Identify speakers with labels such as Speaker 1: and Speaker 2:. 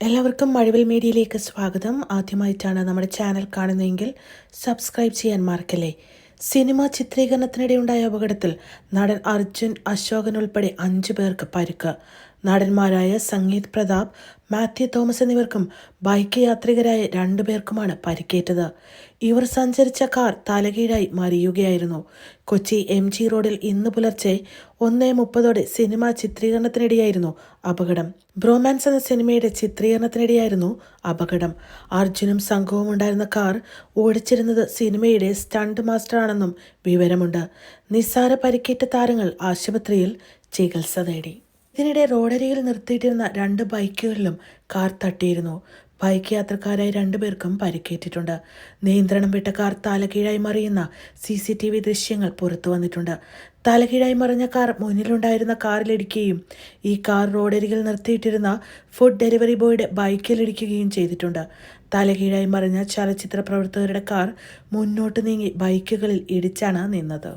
Speaker 1: എല്ലാവർക്കും മഴവിൽ മീഡിയയിലേക്ക് സ്വാഗതം. ആദ്യമായിട്ടാണ് നമ്മുടെ ചാനൽ കാണുന്നതെങ്കിൽ സബ്സ്ക്രൈബ് ചെയ്യാൻ മറക്കല്ലേ. സിനിമ ചിത്രീകരണത്തിനിടെ ഉണ്ടായ അപകടത്തിൽ നടൻ അർജുൻ അശോകൻ ഉൾപ്പെടെ അഞ്ചു പേർക്ക് പരിക്ക്. നടന്മാരായ സംഗീത് പ്രതാപ് മാത്യു തോമസ് എന്നിവർക്കും ബൈക്ക് യാത്രികരായ രണ്ടു പേർക്കുമാണ് പരിക്കേറ്റത്. ഇവർ സഞ്ചരിച്ച കാർ തലകീഴായി മറിയുകയായിരുന്നു. കൊച്ചി എം ജി റോഡിൽ ഇന്ന് പുലർച്ചെ ഒന്നേ മുപ്പതോടെ സിനിമ ചിത്രീകരണത്തിനിടെയായിരുന്നു അപകടം. ബ്രോമാൻസ് എന്ന സിനിമയുടെ ചിത്രീകരണത്തിനിടെയായിരുന്നു അപകടം. അർജുനും സംഘവും ഉണ്ടായിരുന്ന കാർ ഓടിച്ചിരുന്നത് സിനിമയുടെ സ്റ്റണ്ട് മാസ്റ്ററാണെന്നും വിവരമുണ്ട്. നിസ്സാര പരിക്കേറ്റ താരങ്ങൾ ആശുപത്രിയിൽ ചികിത്സ നേടി ഇതിനിടെ റോഡരികിൽ നിർത്തിയിട്ടിരുന്ന രണ്ട് ബൈക്കുകളിലും കാർ തട്ടിയിരുന്നു. ബൈക്ക് യാത്രക്കാരായ രണ്ടുപേർക്കും പരിക്കേറ്റിട്ടുണ്ട്. നിയന്ത്രണം വിട്ട കാർ തലകീഴായി മറിയുന്ന സി സി ടി വി ദൃശ്യങ്ങൾ പുറത്തു വന്നിട്ടുണ്ട്. തലകീഴായി മറിഞ്ഞ കാർ മുന്നിലുണ്ടായിരുന്ന കാറിലിടിക്കുകയും ഈ കാർ റോഡരികിൽ നിർത്തിയിട്ടിരുന്ന ഫുഡ് ഡെലിവറി ബോയുടെ ബൈക്കിലിടിക്കുകയും ചെയ്തിട്ടുണ്ട്. തലകീഴായി മറിഞ്ഞ ചലച്ചിത്ര പ്രവർത്തകരുടെ കാർ മുന്നോട്ട് നീങ്ങി ബൈക്കുകളിൽ ഇടിച്ചാണ് നിന്നത്.